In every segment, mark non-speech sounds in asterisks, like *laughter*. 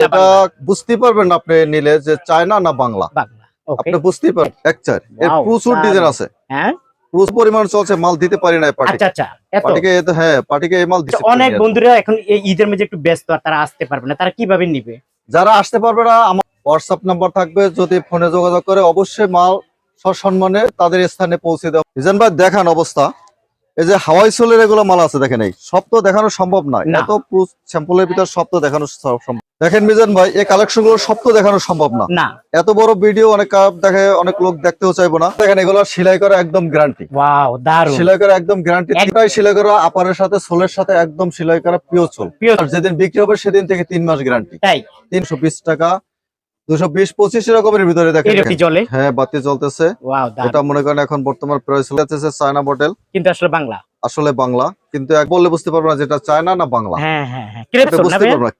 এটা বুঝতে পারবেন আপনি নিলে যে চায়না না বাংলা। আপনি বুঝতেই পারবেন এক চার এর প্রচুর ডিজাইন আছে। হ্যাঁ? প্রচুর পরিমাণ চলছে মাল দিতে পারি না পার্টি আচ্ছা আচ্ছা পার্টিকে হ্যাঁ পার্টিকে এই মাল দিতে অনেক বন্ধুরা এখন এই ঈদের মধ্যে একটু ব্যস্ত আর তারা আসতে পারবে না। তারা কীভাবে নিবে? যারা আসতে পারবে না আমার হোয়াটসঅ্যাপ নাম্বার থাকবে যদি ফোনে যোগাযোগ করে অবশ্যই মাল সসম্মানে তাদের স্থানে পৌঁছে দেওয়া ভাই দেখান অবস্থা। এই যে হাওয়াই সোলের এগুলো মাল আছে দেখেন এই। সব তো দেখানো সম্ভব নয়। না। এত স্যাম্পলের ভিতর সব তো দেখানো সম্ভব দেখেন মিজান ভাই এই কালেকশনগুলো সব তো দেখানো সম্ভব না। না। এত বড় ভিডিও অনেক দেখে অনেক লোক দেখতেও চাইব না। দেখেন এগুলো সেলাই করা একদম গ্যারান্টি ওয়াও দারুণ সেলাই করা একদম গ্যারান্টি তিনটাই সেলাই করা আপারের সাথে সোলের সাথে একদম সেলাই করা পিও আর যেদিন বিক্রি হবে সেদিন থেকে তিন মাস গ্যারান্টি তাই? তিনশো বিশ টাকা দুশো বিশ পঁচিশ এরকমের ভিতরে দেখেন। হ্যাঁ বাতি ওয়াও এটা মনে করেন এখন বর্তমান প্রাইস চলতেছে চায়না মডেল কিন্তু আসলে বাংলা। আসলে বাংলা কিন্তু এক বললে বুঝতে পারব না যেটা চায়না না বাংলা। হ্যাঁ হ্যাঁ হ্যাঁ বুঝতে পারব না।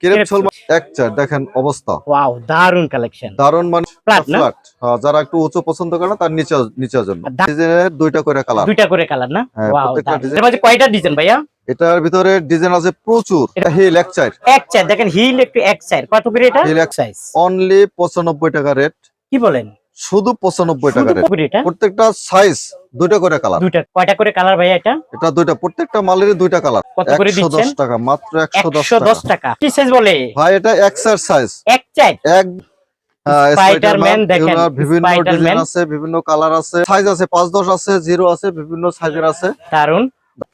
এক চার দেখেন অবস্থা। ওয়াও দারুণ কালেকশন দারুণ মানে ফ্ল্যাট যারা একটু উঁচু পছন্দ করে না তার নিচে নিচের জন্য ডিজাইনের দুইটা করে কালার দুইটা করে কালার না? ওয়াও এর মধ্যে কয়টা ডিজাইন ভাইয়া? এটার ভিতরে ডিজাইন আছে প্রচুর। হিল এক চার। এক চার দেখেন হিল একটু এক চার। কত করে এটা? Heel এক- সাইজ অনলি পঁচানব্বই টাকা রেট কি বলেন? শুধু পঁচানব্বই টাকা প্রত্যেকটা সাইজ দুইটা করে কালার দুইটা কয়টা করে কালার ভাইয়া এটা? এটা দুইটা প্রত্যেকটা মালের দুইটা কালার একশো দশ টাকা মাত্র একশো দশ টাকা দশ টাকা। কি সাইজ বলে? ভাই এটা এক চার এক দেখেন, এগুলোর বিভিন্ন ডিজাইন আছে বিভিন্ন কালার আছে। সাইজ আছে পাঁচ দশ আছে জিরো আছে বিভিন্ন সাইজের আছে। দারুণ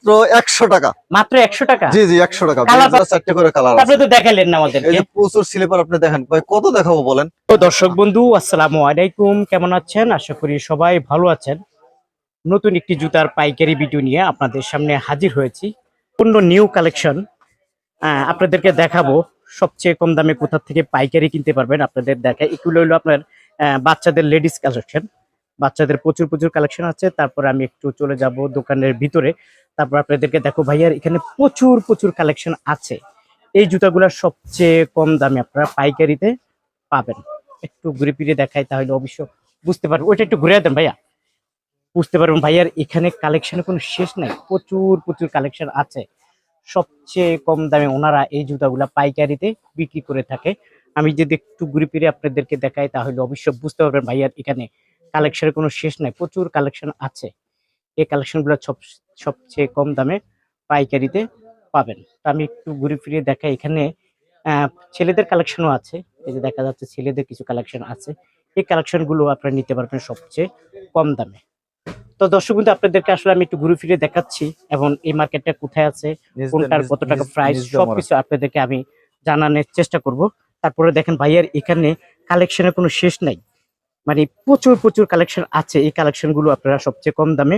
তো একশো টাকা। মাত্র একশো টাকা? জি জি একশো টাকা। Colour বিভিন্ন করে কালার আপনি তো দেখাইলেন না এই যে প্রচুর স্লিপার আপনি দেখেন। ভাই কত দেখাবো বলেন? তো দর্শক বন্ধু আসসালামু আলাইকুম। কেমন আছেন? আশা করি সবাই ভালো আছেন। নতুন একটি জুতার পাইকারি ভিডিও নিয়ে আপনাদের সামনে হাজির হয়েছি। পূর্ণ নিউ কালেকশন আপনাদেরকে দেখাবো সবচেয়ে কম দামে কোথা থেকে পাইকারি কিনতে পারবেন। আপনাদের দেখায় এগুলো হলো আপনার বাচ্চাদের লেডিস কালেকশন বাচ্চাদের প্রচুর প্রচুর কালেকশন আছে। তারপর আমি একটু চলে যাব দোকানের ভিতরে। তারপর আপনাদেরকে দেখো ভাইয়ার এখানে প্রচুর প্রচুর কালেকশন আছে। এই জুতাগুলো সবচেয়ে কম দামে আপনারা পাইকারিতে পাবেন। একটু ঘুরে ফিরে দেখাই তাহলে অবশ্য বুঝতে পারবেন ওইটা একটু ঘুরে দেন ভাইয়া। বুঝতে পারবেন ভাইয়ার এখানে কালেকশনের কোনো শেষ নাই। প্রচুর প্রচুর কালেকশন আছে। সবচেয়ে কম দামে ওনারা এই জুতাগুলা পাইকারিতে বিক্রি করে থাকে। আমি যদি একটু ঘুরে ফিরে আপনাদেরকে দেখাই তাহলে অবশ্য বুঝতে পারবেন ভাইয়ার এখানে কালেকশনের কোনো শেষ নাই। প্রচুর কালেকশন আছে। এই কালেকশনগুলো সব সবচেয়ে কম দামে পাইকারিতে পাবেন। তো আমি একটু ঘুরে ফিরে দেখাই। এখানে ছেলেদের কালেকশনও আছে। এই যে দেখা যাচ্ছে ছেলেদের কিছু কালেকশন আছে। এই কালেকশনগুলো আপনারা নিতে পারবেন সবচেয়ে কম দামে। তো দর্শক বন্ধু আপনাদেরকে আসলে আমি একটু ঘুরে ফিরে দেখাচ্ছি এবং এই মার্কেটটা কোথায় আছে কোনটার কত টাকা প্রাইস সবকিছু আপনাদেরকে আমি জানানোর চেষ্টা করব। তারপরে দেখেন ভাইয়ার এখানে কালেকশনের কোনো শেষ নাই। মানে প্রচুর প্রচুর কালেকশন আছে। এই কালেকশনগুলো আপনারা সবচেয়ে কম দামে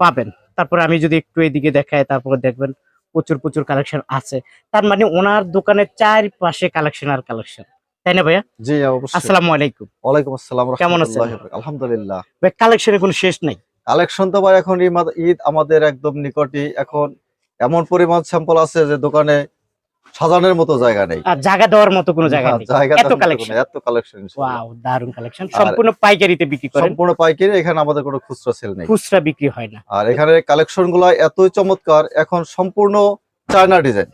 পাবেন। তারপরে আমি যদি একটু এদিকে দেখাই তারপরে দেখবেন প্রচুর প্রচুর কালেকশন আছে। তার মানে ওনার দোকানের চারপাশে কালেকশন আর কালেকশন তাই না ভাইয়া? জি অবশ্যই। আসসালামু আলাইকুম। ওয়ালাইকুম আসসালাম কেমন আছেন? আলহামদুলিল্লাহ। ভাই কালেকশনের কোনো শেষ নাই? কালেকশন তো ভাই এখন ঈদ আমাদের একদম নিকটই। এখন এমন পরিমাণ স্যাম্পল আছে যে দোকানে সাজানোর মতো জায়গা নেই। আর জায়গা দেওয়ার মতো কোনো জায়গা নেই। এত কালেকশন এত কালেকশন ওয়াও দারুণ কালেকশন সম্পূর্ণ পাইকারিতে বিক্রি করেন। সম্পূর্ণ পাইকারি এখানে আমাদের কোনো খুচরা সেল নেই। খুচরা বিক্রি হয় না। আর এখানে কালেকশনগুলো এতই চমৎকার এখন সম্পূর্ণ চায়না ডিজাইন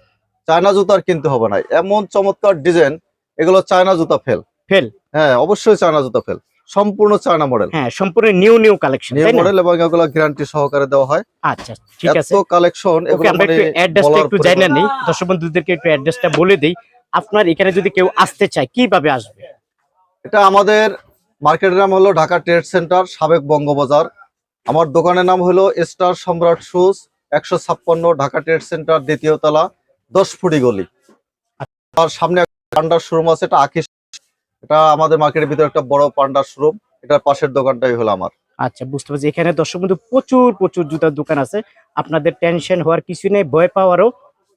চায়না জুতা আর কিনতে হবে না। এমন চমৎকার ডিজাইন এগুলো চায়না জুতা ফেল ফেল হ্যাঁ অবশ্যই চায়না জুতা ফেল সম্পূর্ণ চায়না মডেল হ্যাঁ সম্পূর্ণ new new collection new model এবং এগুলো গ্যারান্টি সহকারে দেওয়া হয়। আচ্ছা ঠিক আছে। এত কালেকশন ওকে এগুলো আমরা মানে একটু অ্যাড্রেসটা একটু জানা নেই। দর্শক বন্ধুদেরকে একটু অ্যাড্রেসটা বলে দেই। আপনার এখানে যদি কেউ আসতে চায় কীভাবে আসবে? এটা আমাদের মার্কেটের নাম হলো ঢাকা ট্রেড সেন্টার সাবেক বঙ্গবাজার। আমার দোকানের নাম হলো স্টার সম্রাট শুজ একশো ছাপ্পান্ন ঢাকা ট্রেড সেন্টার দ্বিতীয় তলা দশ ফুটি গলি। আর সামনে পান্ডার শোরুম আছে এটা আকিস এটা আমাদের মার্কেটের ভিতরে একটা বড় পান্ডার শোরুম এটার পাশের দোকানটাই হলো আমার। আচ্ছা বুঝতে পারছি। এখানে দর্শক বন্ধু প্রচুর প্রচুর জুতার দোকান আছে। আপনাদের টেনশন হওয়ার কিছু নেই ভয় পাওয়ারও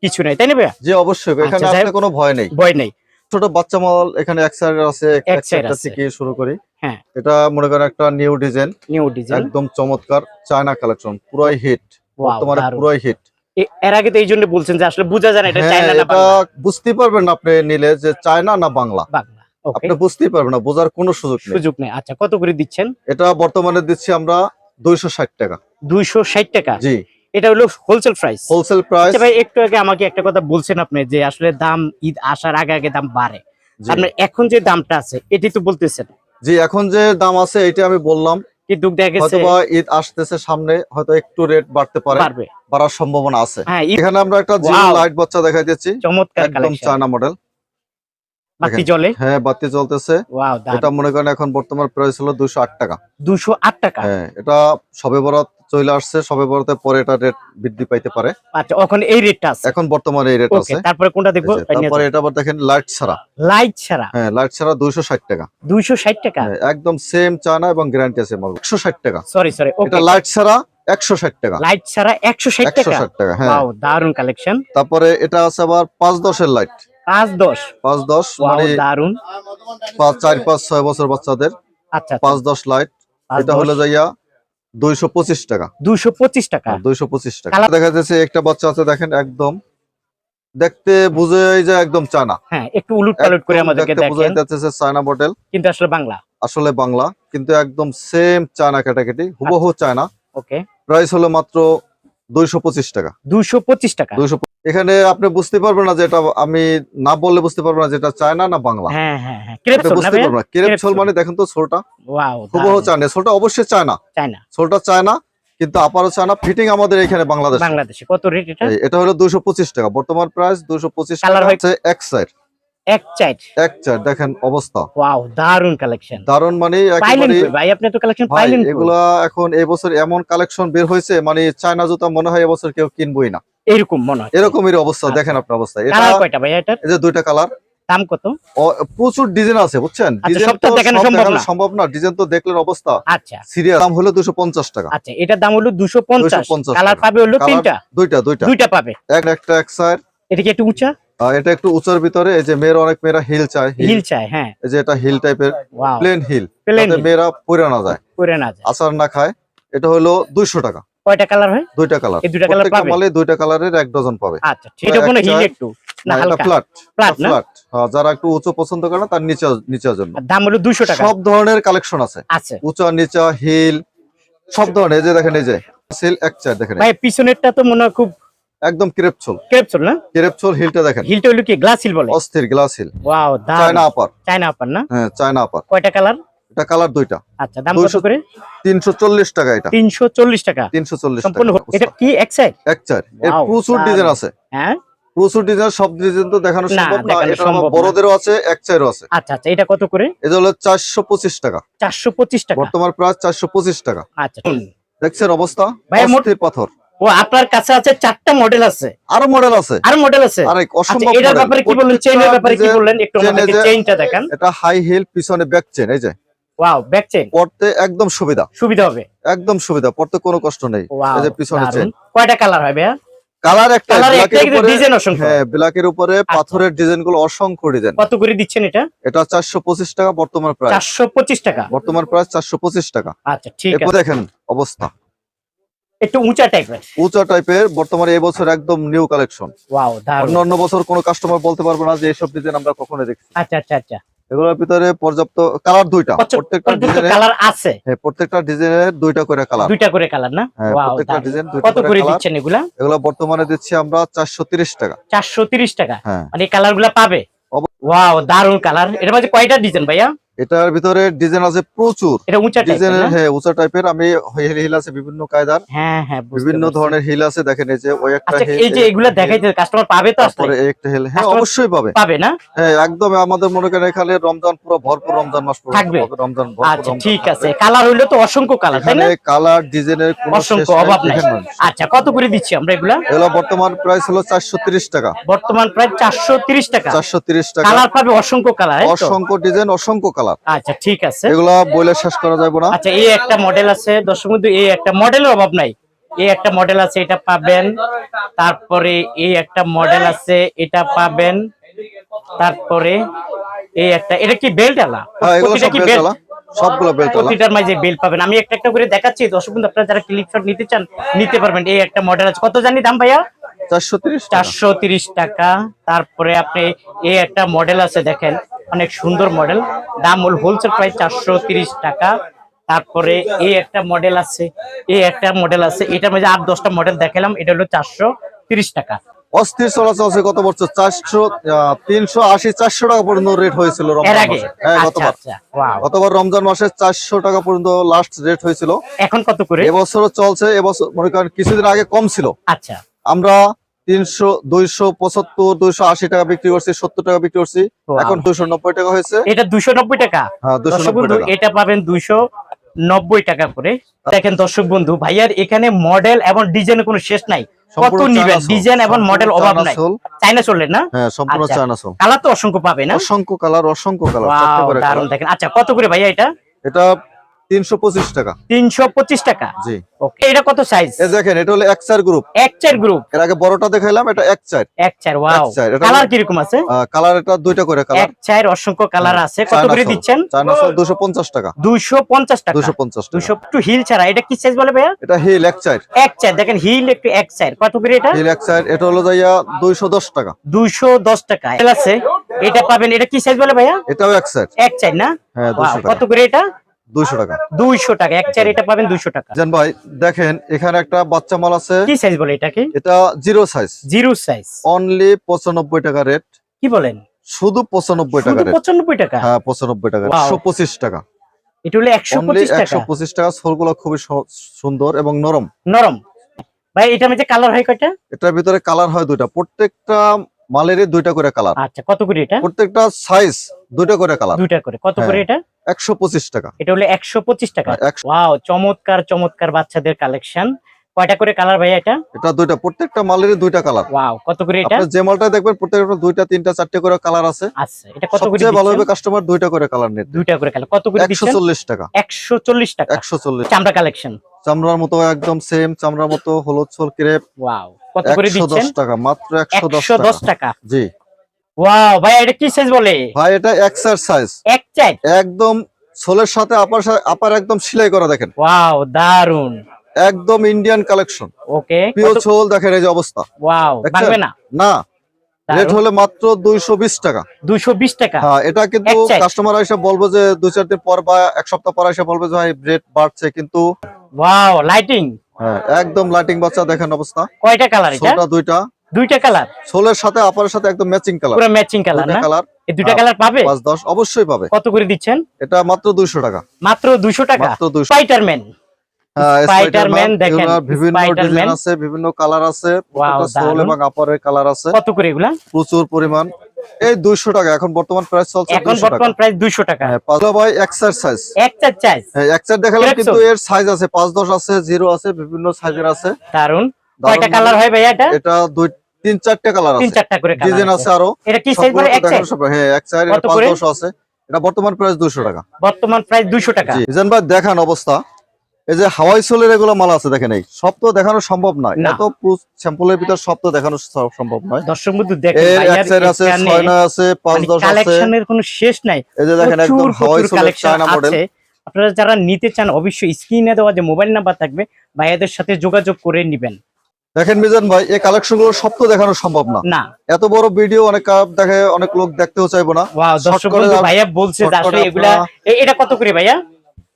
কিছু নাই। তাই না ভাইয়া? যে অবশ্যই এখানে আচ্ছা, যাই আসলে কোনো ভয় নেই। ভয় নেই। ছোট বাচ্চা মাল এখানে এক সাইড আছে এক এক সাইড আছে। থেকে শুরু করি। হ্যাঁ। এটা মনে করেন একটা নিউ ডিজাইন নিউ ডিজাইন একদম চমৎকার চায়না কালেকশন পুরাই হিট বর্তমানে পুরাই হিট এর আগে তো এই জন্য বলছেন যে আসলে বোঝা যায় না এটা হ্যাঁ, চাইনা না বাংলা। বুঝতে পারবেন আপনি নিলে যে চায়না না বাংলা। বাংলা। আপনি বুঝতেই পারবেন না বোঝার কোনো সুযোগ নেই। সুযোগ নেই। আচ্ছা কত করে দিচ্ছেন? এটা বর্তমানে দিচ্ছি আমরা দুইশো ষাট টাকা। দুইশো ষাট টাকা? জি। এটা হলো হোলসেল প্রাইস হোলসেল প্রাইস আচ্ছা ভাই একটু আগে আমাকে একটা কথা বলছেন আপনি যে আসলে দাম ঈদ আসার আগে আগে দাম বাড়ে। জি। আপনার এখন যে দামটা আছে এটি তো বলতেছেন। জি এখন যে দাম আছে এটা আমি বললাম। কিন্তু দেখা গেছে হয়তোবা ঈদ আসতেছে সামনে হয়তো একটু রেট বাড়তে পারে। বাড়ার সম্ভাবনা আছে। হ্যাঁ এখানে আমরা একটা লাইট বাচ্চা দেখাই দিচ্ছি। চমৎকার একদম চায়না মডেল বাতি হ্যাঁ বাতি চলতেছে এটা মনে করেন এখন বর্তমান প্রাইস হলো দুশো আট টাকা। দুশো আট টাকা? হ্যাঁ এটা সবে বরাত চলে আসছে সবে বরাতে পরে এটা রেট বৃদ্ধি পাইতে পারে। আচ্ছা এখন এই রেটটা আছে? এখন বর্তমানে এই রেট আছে। তারপরে কোনটা দেখব? তারপরে এটা আবার দেখেন লাইট ছাড়া। লাইট ছাড়া? হ্যাঁ লাইট ছাড়া দুইশো ষাট টাকা। দুইশো ষাট টাকা? হ্যাঁ, একদম সেম চায়না এবং গ্যারান্টি আছে মাল। একশো ষাট টাকা। সরি সরি এটা লাইট ছাড়া একশো ষাট টাকা। লাইট ছাড়া টাকা? ষাট টাকা হ্যাঁ। দারুণ কালেকশন তারপরে এটা আছে আবার পাঁচ দশের লাইট পাঁচ দশ। পাঁচ দশ মানে দারুণ পাঁচ চার পাঁচ ছয় বছর বাচ্চাদের। আচ্ছা পাঁচ দশ লাইট। এটা হলো যাইয়া দুইশো পঁচিশ টাকা। দুশো পঁচিশ টাকা। দুইশো পঁচিশ টাকা। দেখা যাচ্ছে একটা বাচ্চা আছে দেখেন একদম। দেখতে বুঝে যে একদম চায়না। হ্যাঁ একটু উলুট পালট করে আমাদেরকে যাচ্ছে চায়না মডেল কিন্তু আসলে বাংলা। আসলে বাংলা কিন্তু একদম সেম চায়না ক্যাটাগরি হুবহু আচ্ছা। চায়না। ওকে প্রাইস হলো মাত্র দুইশো পঁচিশ টাকা। দুশো পঁচিশ টাকা? দুইশো এখানে আপনি বুঝতে পারবেন না যে এটা আমি না বললে বুঝতে পারবেন না যেটা চায়না না বাংলা। হ্যাঁ হ্যাঁ হ্যাঁ। ক্রেপ সোল বুঝতে পারবেন না। Crepe sole. মানে দেখেন তো ছোলটা। ওয়াও হুবহু চায়না। ছোলটা অবশ্যই চায়না। চাই না ছোলটা চায়না কিন্তু আপারও চায়না। ফিটিং আমাদের এখানে বাংলাদেশ। বাংলাদেশে। কত রেট এটা? এটা হলো দুইশো পঁচিশ টাকা। বর্তমান প্রাইস দুইশো পঁচিশ Colour টাকা হচ্ছে এক সাইড এক চাইট। এক চার দেখেন অবস্থা। ওয়াও দারুণ কালেকশন। দারুণ মানে পাইলেন একেবারে কই ভাই? আপনি তো কালেকশন পাইলেন এগুলা এখন এই বছর এমন কালেকশন বের হয়েছে মানে চায়না জুতা মনে হয় এবছর কেউ কিনবই না। এরকম মনে হয়। অবস্থা আচ্ছা। দেখেন আপনার অবস্থা। এটা কয়টা ভাই এটার? এই যে দুইটা কালার। দাম কত? প্রচুর ডিজাইন আছে বুঝছেন? আচ্ছা, সম্ভব না। ডিজাইন তো দেখলেন অবস্থা। আচ্ছা। সিরিয়াস দাম হলো দুশো পঞ্চাশ টাকা। আচ্ছা এটার দাম হলো দুশো পঞ্চাশ। 250 কালার পাবে হলো তিনটা? দুইটা দুইটা। দুইটা পাবে। এক একটা এক সাইড এটা কি একটু উঁচা? এটা একটু উঁচার ভিতরে এই যে মেয়েরা অনেক মেয়েরা হিল চায় হিল। চাই হ্যাঁ। এই যে এটা হিল টাইপের প্লেন হিল মেয়েরা পরে না যায়। করে না যায়। আচার না খায়। এটা হলো দুইশো টাকা। কয়টা কালার হয়? দুইটা কালার। এই দুইটা কালার পাবে? দুইটা কালারের এক ডজন পাবে। আচ্ছা কোনো হিল একটু না না, হালকা। ফ্ল্যাট ফ্ল্যাট যারা একটু উঁচু পছন্দ করে না তার নিচে নিচের জন্য। দাম হলো টাকা। সব ধরনের কালেকশন আছে। আছে। উঁচা নিচা হিল সব ধরনের। এই যে দেখেন এই যে সেল এক চার দেখেন। ভাই পিছনেরটা তো মনে হয় খুব একদম ক্রেপছল ক্রেপসল না? ক্রেপছল হিলটা দেখেন। হিলটা হলো কি গ্লাস হিল বলে? অস্থির গ্লাস হিল। ওয়াও দাম চায়না আপার চায়না আপার না? হ্যাঁ চায়না আপার কয়টা কালার? এটা কালার দুইটা। আচ্ছা দাম কত করে? তিনশো চল্লিশ টাকা এটা। তিনশো চল্লিশ টাকা। তিনশো চল্লিশ সম্পূর্ণ এটা কি এক সাইড এক চার এর প্রচুর ডিজাইন আছে। হ্যাঁ? প্রচুর ডিজাইন সব ডিজাইন তো দেখানো সম্ভব না। এটা বড়দেরও আছে এক চাইরও আছে। আচ্ছা আচ্ছা এটা কত করে? এটা হলো চারশো পঁচিশ টাকা। চারশো পঁচিশ টাকা। বর্তমান প্রাইস চারশো পঁচিশ টাকা। আচ্ছা। দেখছেন অবস্থা? অস্থির পাথর। ও আপনার কাছে আছে চারটা মডেল আছে। আরও মডেল আছে। আর মডেল আছে? আরে আচ্ছা অসম্ভব এটার ব্যাপারে কি বললেন? চেইনের ব্যাপারে কি বললেন? একটু আমাদেরকে চেইনটা দেখান। এটা হাই হিল পিছনে ব্যাক চেন এই যে। ওয়াও ব্যাক চেইন পড়তে একদম সুবিধা। সুবিধা হবে? একদম সুবিধা পড়তে কোনো কষ্ট নেই। এই যে পিছনে চেন কয়টা কালার ভাইয়া? কালার একটা একটা এর উপরে- ডিজাইন অসংখ্য। হ্যাঁ ব্ল্যাকের উপরে পাথরের ডিজাইনগুলো অসংখ্য ডিজাইন কত করে দিচ্ছেন এটা? এটা চারশো পঁচিশ টাকা বর্তমান প্রাইস চারশো পঁচিশ টাকা? বর্তমান প্রাইস চারশো পঁচিশ টাকা। আচ্ছা ঠিক আছে। দেখেন অবস্থা। একটু উঁচা টাইপের উঁচা টাইপের বর্তমানে এই বছর একদম নিউ কালেকশন ওয়াও দারুণ। অন্য অন্য বছর কোনো কাস্টমার বলতে পারবে না যে এইসব ডিজাইন আমরা কখনো দেখছি আচ্ছা আচ্ছা আচ্ছা। এগুলোর ভিতরে পর্যাপ্ত কালার দুইটা। প্রত্যেকটা ডিজাইনের কালার আছে। হ্যাঁ প্রত্যেকটা ডিজাইনের দুইটা করে কালার দুইটা করে কালার না? হ্যাঁ ওয়াও প্রত্যেকটা ডিজাইন দুইটা কত করে দিচ্ছেন এগুলা? এগুলো বর্তমানে দিচ্ছি আমরা চারশো তিরিশ টাকা। চারশো তিরিশ টাকা? হ্যাঁ। মানে এই কালারগুলা পাবে? ওয়াও দারুণ কালার এটার মধ্যে কয়টা ডিজাইন ভাইয়া? এটার ভিতরে ডিজাইন আছে প্রচুর। এটা উঁচা টাইপের ডিজাইনের হ্যাঁ উঁচা টাইপের আমি হিল আছে বিভিন্ন কায়দার। হ্যাঁ হ্যাঁ বিভিন্ন ধরনের হিল আছে দেখেন এই যে ওই একটা আচ্ছা এই যে এগুলা দেখাইতে কাস্টমার পাবে তো আসলে একটা হিল হ্যাঁ অবশ্যই পাবে। পাবে না? হ্যাঁ একদম আমাদের মনে করেন এখানে রমজান পুরো ভরপুর রমজান মাস পুরো থাকবে? রমজান ভরপুর আচ্ছা ঠিক আছে। কালার হইল তো অসংখ্য কালার তাই না? কালার ডিজাইনের কোনো অসংখ্য অভাব নাই। আচ্ছা কত করে দিচ্ছি আমরা এগুলা? এগুলো বর্তমান প্রাইস হলো চারশো তিরিশ টাকা। বর্তমান প্রায় চারশো তিরিশ টাকা। চারশো তিরিশ টাকা। কালার পাবে অসংখ্য কালার অসংখ্য ডিজাইন অসংখ্য কালার আচ্ছা ঠিক আছে। এগুলা বইলে শেষ করা যাবে না। আচ্ছা এই একটা মডেল আছে দর্শক বন্ধু এই একটা মডেলের অভাব নাই। এই একটা মডেল আছে এটা পাবেন। তারপরে এই একটা মডেল আছে এটা পাবেন। তারপরে এই একটা এটা কি বেল্ট আলা? হ্যাঁ সবগুলো বেল্ট প্রতিটার মাঝে পাবেন। আমি একটা একটা করে দেখাচ্ছি দর্শক বন্ধু আপনারা যারা ক্লিপ শট নিতে চান নিতে পারবেন। এই একটা মডেল আছে। কত জানি দাম ভাইয়া? চারশো তিরিশ টাকা। তারপরে আপনি এই একটা মডেল আছে দেখেন অনেক সুন্দর মডেল দাম হল হোলসেল প্রাইস চারশো তিরিশ টাকা। তারপরে এই একটা মডেল আছে এই একটা মডেল আছে। এটার মধ্যে আট দশটা মডেল দেখালাম এটা হলো চারশো তিরিশ টাকা। অস্থির চলাচল আছে গত বছর? চারশো তিনশো আশি চারশো টাকা পর্যন্ত রেট হয়েছিল হ্যাঁ আচ্ছা গতবার। আচ্ছা গতবার রমজান মাসে চারশো টাকা পর্যন্ত লাস্ট রেট হয়েছিল। এখন কত করে? এবছরও চলছে এবছর মনে করেন কিছুদিন আগে কম ছিল। আচ্ছা। আমরা তিনশো দুইশো পঁচাত্তর দুইশো আশি টাকা বিক্রি করছি সত্তর টাকা বিক্রি করছি। এখন দুইশো নব্বই টাকা হয়েছে। এটা দুশো নব্বই টাকা? হ্যাঁ দুইশো নব্বই টাকা। এটা পাবেন দুইশো নব্বই টাকা করে। দেখেন দর্শক বন্ধু ভাইয়ার এখানে মডেল এবং ডিজাইনের কোনো শেষ নাই। কত নিবেন? ডিজাইন এবং মডেল অভাব নাই। চাইনা চললেন না? হ্যাঁ সম্পূর্ণ আচ্ছা। চায়না সোল কালার তো অসংখ্য পাবে না? অসংখ্য কালার অসংখ্য কালার দেখেন। আচ্ছা কত করে ভাইয়া এটা? এটা তিনশো পঁচিশ টাকা। তিনশো পঁচিশ টাকা? জি। ওকে এটা কত সাইজ এই দেখেন এটা হলো এক চার গ্রুপ এক চার গ্রুপ এর আগে বড়টা দেখাইলাম এটা এক চার। ওয়াও এক চার, এটা কালার হলো- কীরকম আছে? কালার এটা দুইটা করে কালার এক অসংখ্য কালার আছে। কত করে দিচ্ছেন? চায়না সোল দুশো পঞ্চাশ টাকা। দুইশো পঞ্চাশ টাকা। দুশো পঞ্চাশ টাকা। দুশো একটু হিল ছাড়া এটা কি সাইজ বলে ভাইয়া? এটা হিল এক চার। এক চার দেখেন হিল একটু এক চার। কত করে এটা? হিল এক চার। এটা হলো যাইয়া দুইশো দশ টাকা। দুইশো দশ টাকা। এটা আছে। এটা পাবেন এটা কি সাইজ বলে ভাইয়া? এটাও এক চার। এক চার না? হ্যাঁ কত করে এটা? দুইশো টাকা। দুইশো টাকা এক চার এটা পাবেন দুইশো টাকা। জান ভাই দেখেন এখানে একটা বাচ্চা মাল আছে। কি সাইজ বলে এটাকে এটা zero size zero size only পঁচানব্বই টাকা রেট কি বলেন? শুধু পঁচানব্বই টাকা শুধু রেট পঁচানব্বই টাকা? হ্যাঁ পঁচানব্বই টাকা Wow. একশো পঁচিশ টাকা। এটা হলো একশো অনলি পঁচিশ একশো টাকা। পঁচিশ টাকা। সোলগুলো খুবই সুন্দর এবং নরম। নরম। ভাই এটা মধ্যে কালার হয় কয়টা? এটার ভিতরে কালার হয় দুইটা। প্রত্যেকটা মালেরই দুইটা করে কালার। আচ্ছা কত করে এটা? প্রত্যেকটা সাইজ দুইটা করে কালার। দুইটা করে। কত করে হ্যাঁ। এটা? একশো পঁচিশ টাকা। এটা হলো একশো পঁচিশ টাকা। একশো ওয়াও চমৎকার চমৎকার বাচ্চাদের কালেকশন কয়টা করে কালার এটা? এটা দুইটা প্রত্যেকটা মালেরই দুইটা কালার। ওয়াও কত করে এটা? আপনি যে মালটা দেখবেন প্রত্যেকটা দুইটা তিনটা চারটে করে কালার আছে। আচ্ছা এটা কত করে সবচেয়ে ভালো হবে কাস্টমার দুইটা করে কালার দুইটা করে কালার। কত করে দিচ্ছেন? টাকা। একশো চল্লিশ টাকা। একশো চল্লিশ। চামড়া কালেকশন চামড়ার মতো একদম সেম চামড়ার মতো হলুদ ছোল ক্রেপ ওয়াও। কত করে দিচ্ছেন? টাকা মাত্র একশো দশ একশো দশ টাকা। টাকা। জি। ওয়াও ভাই এটা কি সাইজ বলে? ভাই এটা এক্সারসাইজ এক চাই একদম সোলের সাথে আপার আপার একদম সেলাই করা দেখেন। ওয়াও দারুণ একদম ইন্ডিয়ান কালেকশন ওকে পিও ছোল দেখেন এই যে অবস্থা। ওয়াও? ভাঙবে না? না রেট হলে মাত্র দুইশো বিশ টাকা। দুশো বিশ টাকা? হ্যাঁ এটা কিন্তু কাস্টমার এসে বলব যে দুই চার দিন পর বা এক সপ্তাহ পর এসে বলবে যে ভাই রেট বাড়ছে। কিন্তু ওয়াও লাইটিং হ্যাঁ, একদম লাইটিং বাচ্চা দেখেন অবস্থা। কয়টা কালার এটা? দুইটা। দুইটা কালার সোলের সাথে আপারের সাথে একদম ম্যাচিং কালার পুরো ম্যাচিং কালার না? কালার এই দুইটা হ্যাঁ, কালার পাবে? পাঁচ দশ অবশ্যই পাবে। কত করে দিচ্ছেন? এটা মাত্র দুইশো টাকা। মাত্র দুশো টাকা? মাত্র দুইশো। স্পাইডারম্যান Spider-Man দেখেন, বিভিন্ন ডিজাইন আছে বিভিন্ন কালার আছে প্রত্যেকটা সোল এবং আপারের কালার আছে। কত করে এগুলা? প্রচুর পরিমাণ। এই দুইশো টাকা এখন বর্তমান প্রাইস চলছে এখন বর্তমান প্রাইস দুইশো টাকা। হ্যাঁ পাঁচলা ভাই এক্সারসাইজ চাইজ এক্সার দেখালাম কিন্তু এর সাইজ আছে পাঁচ দশ আছে জিরো আছে বিভিন্ন সাইজের আছে। দারুণ কয়টা কালার হয় ভাইয়া এটা? এটা দুই তিন চারটে কালার তিন চারটা করে ডিজাইন আছে। আরও। এটা কি সাইজ সবগুলো বলে তো এক চাইজ দেখানো সব- হ্যাঁ এক সাইড কত পাঁচ দশ আছে। এটা বর্তমান প্রাইস দুশো টাকা। বর্তমান প্রাইস দুইশো টাকা। জি ভাই দেখান অবস্থা। এই যে হাওয়াই সোলের এগুলো মাল আছে দেখেন এই সব তো দেখানো সম্ভব নয়। না। এত স্যাম্পলের ভিতর সব তো দেখানো সম্ভব নয়। দর্শক বন্ধু দেখেন আছে ছয় নয় আছে পাঁচ মানে দশ আছে। কালেকশনের কোনো শেষ নাই। এই যে দেখেন একদম হাওয়াই সোলের চায়না মডেল আপনারা যারা নিতে চান অবশ্যই স্ক্রিনে দেওয়া যে মোবাইল নাম্বার থাকবে ভাইয়াদের সাথে যোগাযোগ করে নেবেন। দেখেন মিজান ভাই এই কালেকশনগুলো সব তো দেখানো সম্ভব না। না। এত বড় ভিডিও অনেক দেখে অনেক লোক দেখতেও চাইব না। দর্শক ভাইয়া বলছে এগুলা এটা কত করে ভাইয়া?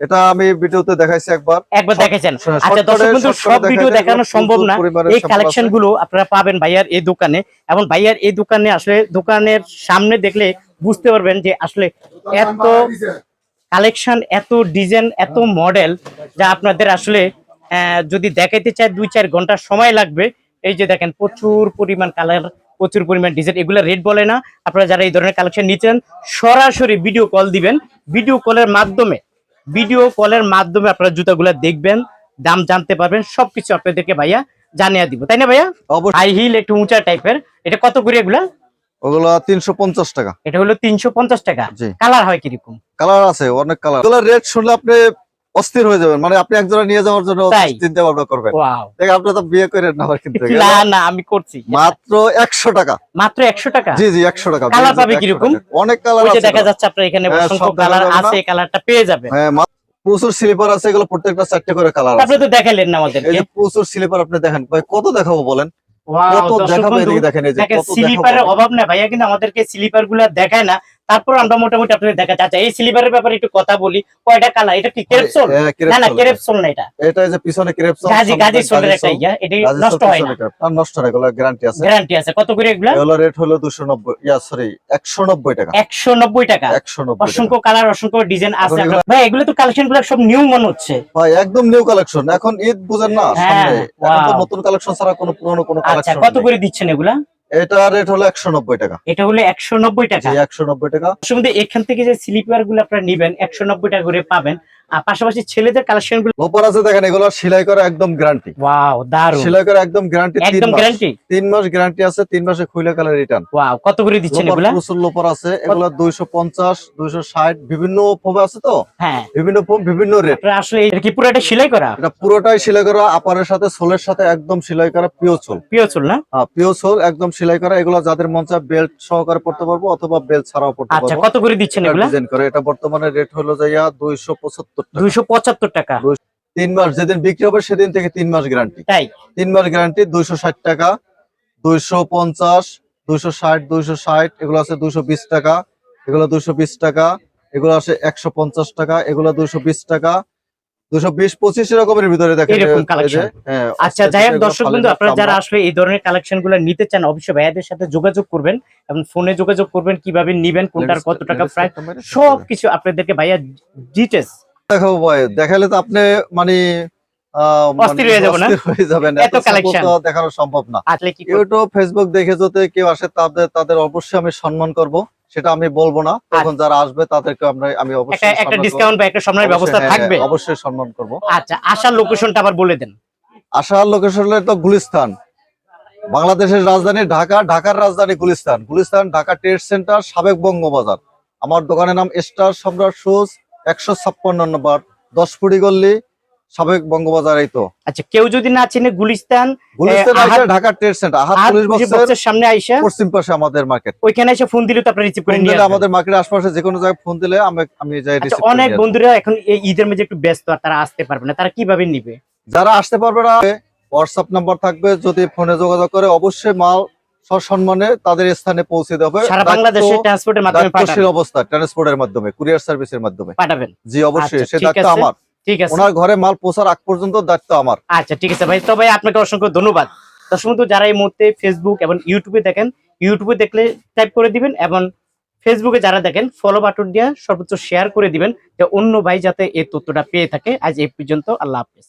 এটা আমি ভিডিওতে দেখাইছি একবার। একবার Short- দেখেছেন আচ্ছা দর্শক বন্ধু সব ভিডিও দেখানো সম্ভব না। এই কালেকশনগুলো আপনারা পাবেন ভাইয়ার এই দোকানে এবং ভাইয়ার এই দোকানে আসলে দোকানের সামনে দেখলে বুঝতে পারবেন যে আসলে এত কালেকশন এত ডিজাইন এত মডেল যা আপনাদের আসলে যদি দেখাইতে চাই দুই চার ঘণ্টা সময় লাগবে। এই যে দেখেন প্রচুর পরিমাণ কালার প্রচুর পরিমাণ ডিজাইন। এগুলো রেট বলে না। আপনারা যারা এই ধরনের কালেকশন নিচ্ছেন সরাসরি ভিডিও কল দিবেন। ভিডিও কলের মাধ্যমে ভিডিও কলের মাধ্যমে আপনারা জুতাগুলো দেখবেন দাম জানতে পারবেন সবকিছু আপনাদেরকে ভাইয়া জানিয়ে দিব। তাই না ভাইয়া? অবশ্যই। হাই হিল একটু উঁচা টাইপের। এটা কত করে এগুলা? ওগুলো তিনশো পঞ্চাশ টাকা। এটা হলো তিনশো পঞ্চাশ টাকা। জি। কালার হয় কীরকম? কালার আছে অনেক কালার কালার রেট শুনলে আপনি অস্থির হয়ে যাবেন। মানে আপনি একজোড়া নিয়ে যাওয়ার জন্য চিন্তা ভাবনা করবেন। দেখ আপনি তো বিয়ে করে নেওয়ার কিন্তু। *laughs* না না আমি করছি। মাত্র একশো টাকা। মাত্র একশো টাকা? জি জি একশো টাকা। কালার পাবে 100 কীরকম? টাকা। অনেক কালার আছে দেখা যাচ্ছে আপনার এখানে হ্যাঁ, অসংখ্য সব কালার আছে কালারটা পেয়ে যাবে হ্যাঁ প্রচুর স্লিপার আছে এগুলো প্রত্যেকটা চারটে করে কালার আছে। তারপরে তো দেখালেন না আমাদের এই যে প্রচুর স্লিপার আপনি দেখেন। ভাই কত দেখাবো বলেন? কত দেখাবো দেখেন এই যে স্লিপারের অভাব না ভাইয়া কিন্তু আমাদেরকে স্লিপারগুলা দেখায় না। তারপর আমরা মোটামুটি আপনাদের দেখা যাচ্ছে এই সিলিভারের ব্যাপারে একটু কথা বলি। কয়টা কালার এটা কি ক্রেপসোল না না ক্রেপসোল। না এটা। এটা এই যে পিছনে ক্রেপসোল গাজি গাজি সোলের একটা ইয়া। এটা নষ্ট হয় না। নষ্ট হয় এগুলো গ্যারান্টি আছে। গ্যারান্টি আছে। কত করে এগুলা? এগুলো রেট হলো দুশো নব্বই ইয়া সরি একশো নব্বই টাকা। একশো নব্বই টাকা। একশো নব্বই অসংখ্য কালার অসংখ্য ডিজাইন আছে এগুলো- ভাই এগুলো তো কালেকশনগুলো সব নিউ মনে হচ্ছে। ভাই একদম নিউ কালেকশন এখন ঈদ বুঝেন না হ্যাঁ, সামনে। এখন তো নতুন কালেকশন ছাড়া কোনো পুরনো কোনো কালেকশন আচ্ছা কত করে দিচ্ছেন এগুলা? এটা রেট হলো একশো নব্বই টাকা। এটা হলো একশো নব্বই টাকা। জি একশো নব্বই টাকা। অসুবিধা এখান থেকে যে স্লিপারগুলো আপনারা নিবেন একশো নব্বই টাকা করে পাবেন। আর পাশাপাশি ছেলেদের কালেকশনগুলো লোপার আছে দেখেন এগুলো সেলাই করা একদম গ্যারান্টি ওয়াও দারুণ সেলাই করা একদম গ্যারান্টি একদম গ্যারান্টি তিন মাস গ্যারান্টি আছে তিন মাসে খুলে কালার রিটার্ন ওয়াও কত করে দিচ্ছেন এগুলা? প্রচুর লোপার আছে এগুলো দুইশো পঞ্চাশ দুইশো ষাট বিভিন্ন ফোমে আছে তো? হ্যাঁ। বিভিন্ন ফোম বিভিন্ন রেট আসলে এটা কি পুরো এটা সেলাই করা? এটা পুরোটাই সেলাই করা আপারের সাথে সোলের সাথে একদম সেলাই করা পিও পিও চুল না? হ্যাঁ পিও একদম সেলাই করা। এগুলো যাদের মন চায় বেল্ট সহকারে পড়তে পারব অথবা বেল্ট ছাড়াও পড়তে আচ্ছা পারব। কত করে দিচ্ছেন এগুলা? ডিজাইন করে। এটা বর্তমানে রেট হলো যাইয়া দুইশো পঁচাত্তর টাকা। দুইশো পঁচাত্তর টাকা। তিন মাস যেদিন বিক্রি হবে সেদিন থেকে তিন মাস গ্যারান্টি তাই? তিন মাস গ্যারান্টি দুইশো ষাট টাকা দুইশো পঞ্চাশ দুইশো ষাট দুইশো ষাট এগুলো আছে দুইশো বিশ টাকা এগুলো দুইশো বিশ টাকা এগুলো আছে একশো পঞ্চাশ টাকা এগুলো দুইশো বিশ টাকা। দুইশো বিশ পঁচিশ এরকমের ভিতরে দেখেন এরকম collection। হ্যাঁ, আচ্ছা যাই হোক দর্শক বন্ধু আপনারা যারা আসলে এই ধরনের কালেকশনগুলো নিতে চান অবশ্যই ভাইয়াদের সাথে যোগাযোগ করবেন এবং ফোনে যোগাযোগ করবেন কীভাবে নিবেন কোনটার কত টাকা প্রাইস সব কিছু আপনাদেরকে ভাইয়া ডিটেলস দেখাবো ভাই। দেখালে তো আপনি মানে মানে অস্থির হয়ে যাব না? হয়ে যাবেন। এত collection। দেখানো সম্ভব না? ইউটিউব ফেসবুক দেখে যদি কেউ আসে তাদের তাদের অবশ্যই আমি সম্মান করব। সেটা আমি বলব না। তখন যারা আসবে তাদেরকে আমরা আমি অবশ্যই একটা ডিসকাউন্ট বা একটা সম্মানের ব্যবস্থা হ্যাঁ, থাকবে? হ্যাঁ, অবশ্যই সম্মান করব। আচ্ছা আসার লোকেশনটা আবার বলে দেন। আসার লোকেশন হলো তো গুলিস্তান। বাংলাদেশের রাজধানী ঢাকা ঢাকার রাজধানী গুলিস্তান। গুলিস্তান ঢাকা ট্রেড সেন্টার সাবেক বঙ্গবাজার। আমার দোকানের নাম স্টার সম্রাট শুজ একশো ছাপ্পান্ন নম্বর দশ ফুটি গল্লি সাবেক বঙ্গবাজার এই তো। আচ্ছা কেউ যদি না চিনে Gulistan Dhaka trade centre police সামনে আইসা পশ্চিম পাশে আমাদের মার্কেট ওইখানে এসে ফোন দিলে তো আপনি রিসিভ করে নিয়ে আমাদের মার্কেটের আশপাশে যে কোনো জায়গায় ফোন দিলে আমি আমি যাই আচ্ছা অনেক বন্ধুরা এখন এই ঈদের মধ্যে একটু ব্যস্ত আর তারা আসতে পারবে না। তারা কীভাবে নিবে? যারা আসতে পারবে না হোয়াটসঅ্যাপ নাম্বার থাকবে যদি ফোনে যোগাযোগ করে অবশ্যই মাল সসম্মানে তাদের স্থানে পৌঁছে দেবে সারা বাংলাদেশে ট্রান্সপোর্টের মাধ্যমে পাঠাবেন। অবস্থা ট্রান্সপোর্টের মাধ্যমে কুরিয়ার সার্ভিসের মাধ্যমে। পাঠাবেন। জি অবশ্যই আচ্ছা, সে দায়িত্ব আমার। ঠিক আছে। ওনার ঘরে মাল পৌঁছার আগ পর্যন্ত দায়িত্ব আমার। আচ্ছা ঠিক আছে ভাই। তো ভাই আপনাকে অসংখ্য ধন্যবাদ। দর্শক বন্ধু যারা এই মুহূর্তে ফেসবুক এবং ইউটিউবে দেখেন ইউটিউবে দেখলে টাইপ করে দিবেন এবং ফেসবুকে যারা দেখেন ফলো বাটন দিয়ে সর্বোচ্চ শেয়ার করে দিবেন যে অন্য ভাই যাতে এই তথ্যটা পেয়ে থাকে। আজ এই পর্যন্ত আল্লাহ হাফেজ।